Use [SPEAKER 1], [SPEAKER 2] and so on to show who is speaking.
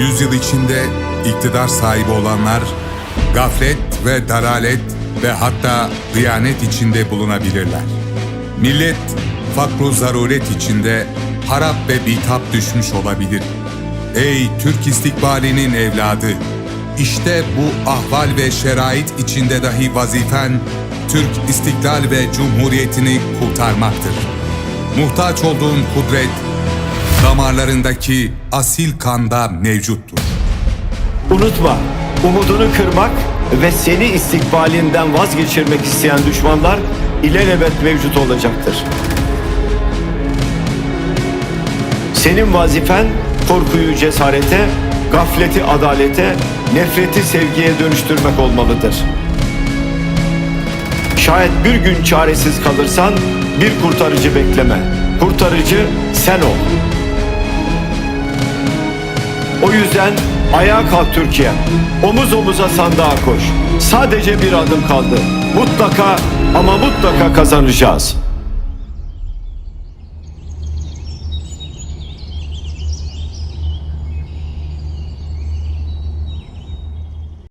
[SPEAKER 1] Yüzyıl içinde iktidar sahibi olanlar gaflet ve dalalet ve hatta hıyanet içinde bulunabilirler. Millet fakru zaruret içinde harap ve bitap düşmüş olabilir. Ey Türk istikbalinin evladı! İşte bu ahval ve şerait içinde dahi vazifen Türk istiklal ve cumhuriyetini kurtarmaktır. Muhtaç olduğun kudret damarlarındaki asil kanda mevcuttur.
[SPEAKER 2] Unutma, umudunu kırmak ve seni istikbalinden vazgeçirmek isteyen düşmanlar ilelebet mevcut olacaktır. Senin vazifen korkuyu cesarete, gafleti adalete, nefreti sevgiye dönüştürmek olmalıdır. Şayet bir gün çaresiz kalırsan bir kurtarıcı bekleme. Kurtarıcı sen ol. O yüzden ayağa kalk Türkiye. Omuz omuza sandığa koş. Sadece bir adım kaldı. Mutlaka ama mutlaka kazanacağız.